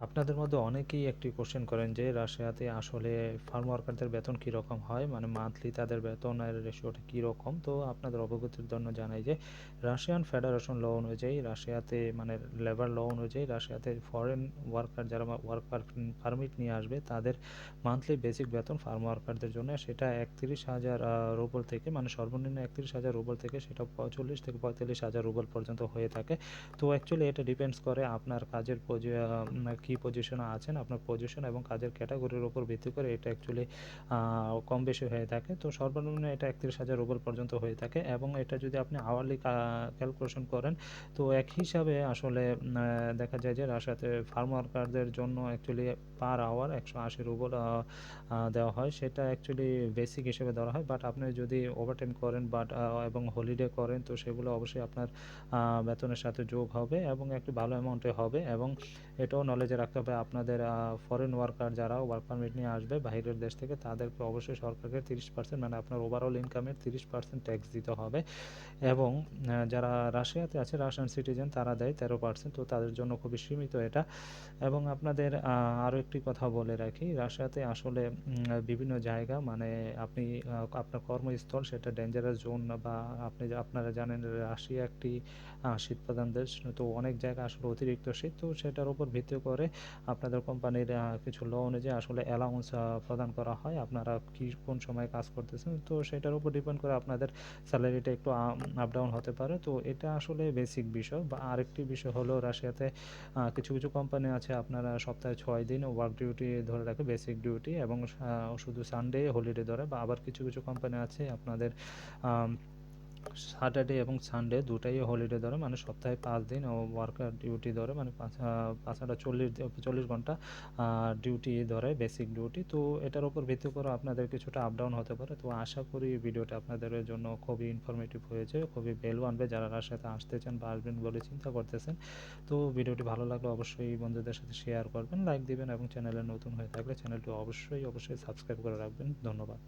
আপনাদের মধ্যে অনেকেই একটি কোশ্চেন করেন যে, রাশিয়াতে আসলে ফার্ম ওয়ার্কারদের বেতন কীরকম হয়? মানে মান্থলি তাদের বেতনের রেশিওটা কীরকম তো আপনাদের অবগতির জন্য জানাই যে রাশিয়ান ফেডারেশন ল অনুযায়ী রাশিয়াতে মানে লেবার ল অনুযায়ী রাশিয়াতে ফরেন ওয়ার্কার যারা ওয়ার্ক পারমিট নিয়ে আসবে, তাদের মান্থলি বেসিক বেতন ফার্ম ওয়ার্কারদের জন্য সেটা একত্রিশ হাজার রুবল থেকে মানে সর্বনিম্ন একত্রিশ হাজার রুবল থেকে সেটা পঁয়তাল্লিশ থেকে পঁয়তাল্লিশ হাজার রুবল পর্যন্ত হয়ে থাকে। তো অ্যাকচুয়ালি এটা ডিপেন্ডস করে আপনার কাজের কী পজিশনে আছেন, আপনার পজিশন এবং কাজের ক্যাটাগরির উপর ভিত্তি করে এটা অ্যাকচুয়ালি কম বেশি হয়ে থাকে। তো সর্বনিম্ন এটা একত্রিশ হাজার রুবল পর্যন্ত হয়ে থাকে এবং এটা যদি আপনি আওয়ারলি ক্যালকুলেশন করেন, তো এক হিসাবে আসলে দেখা যায় যে রাশিয়াতে ফার্ম ওয়ার্কারদের জন্য অ্যাকচুয়ালি পার আওয়ার একশো আশি রুবল দেওয়া হয়। সেটা অ্যাকচুয়ালি বেসিক হিসেবে ধরা হয় বাট আপনি যদি ওভারটাইম করেন বাট এবং হলিডে করেন, তো সেগুলো অবশ্যই আপনার বেতনের সাথে যোগ হবে এবং একটি ভালো অ্যামাউন্টে হবে এবং এটাও নলেজে রাখতে হবে। আপনাদের ফরেন ওয়ার্কার যারা ওয়ার্ক পারমিট নিয়ে আসবে বাইরের দেশ থেকে, তাদেরকে অবশ্যই সরকারকে তিরিশ পার্সেন্ট মানে আপনার ওভারঅল ইনকামের তিরিশ পার্সেন্ট ট্যাক্স দিতে হবে। এবং যারা রাশিয়াতে আছে রাশিয়ান সিটিজেন তারা দেয় তেরো পার্সেন্ট তো তাদের জন্য খুবই সীমিত এটা। এবং আপনাদের আরও একটি কথা বলে রাখি, রাশিয়াতে আসলে বিভিন্ন জায়গা মানে আপনি আপনার কর্মস্থল সেটা ডেঞ্জারাস জোন বা আপনি আপনারা জানেন রাশিয়া একটি শীত প্রধান দেশ, তো অনেক জায়গা আসলে অতিরিক্ত শীত, তো সেটার উপর ভিত্তি করে আপনাদের কোম্পানির কিছু ল অনুযায়ী আসলে অ্যালাউন্স প্রদান করা হয়, আপনারা কি কোন সময় কাজ করতেছেন? তো সেটার উপর ডিপেন্ড করে আপনাদের স্যালারিটা একটু আপ ডাউন হতে পারে। তো এটা আসলে বেসিক বিষয়। বা আরেকটি বিষয় হলো রাশিয়াতে কিছু কিছু কোম্পানি আছে আপনারা সপ্তাহে ছয় দিন ওয়ার্ক ডিউটি ধরে রাখে বেসিক ডিউটি এবং শুধু সানডে হলিডে ধরে, বা আবার কিছু কিছু কোম্পানি আছে আপনাদের স্যাটারডে এবং সানডে দুটাই হলিডে ধরে মানে সপ্তাহে পাঁচ দিন ও ওয়ার্কার ডিউটি ধরে মানে পাঁচ ঘণ্টা চল্লিশ চল্লিশ ঘণ্টা ডিউটি ধরে বেসিক ডিউটি তো এটার উপর ভিত্তি করে আপনাদের কিছুটা আপ ডাউন হতে পারে। তো আশা করি ভিডিওটা আপনাদের জন্য খুবই ইনফরমেটিভ হয়েছে, খুবই ভ্যালু আনবে। যারা রাশিয়াতে আসতে চান বা আসবেন বলে চিন্তা করতেছেন, তো ভিডিওটি ভালো লাগলে অবশ্যই বন্ধুদের সাথে শেয়ার করবেন লাইক দিবেন এবং চ্যানেলে নতুন হয়ে থাকলে চ্যানেলটি অবশ্যই অবশ্যই সাবস্ক্রাইব করে রাখবেন। ধন্যবাদ।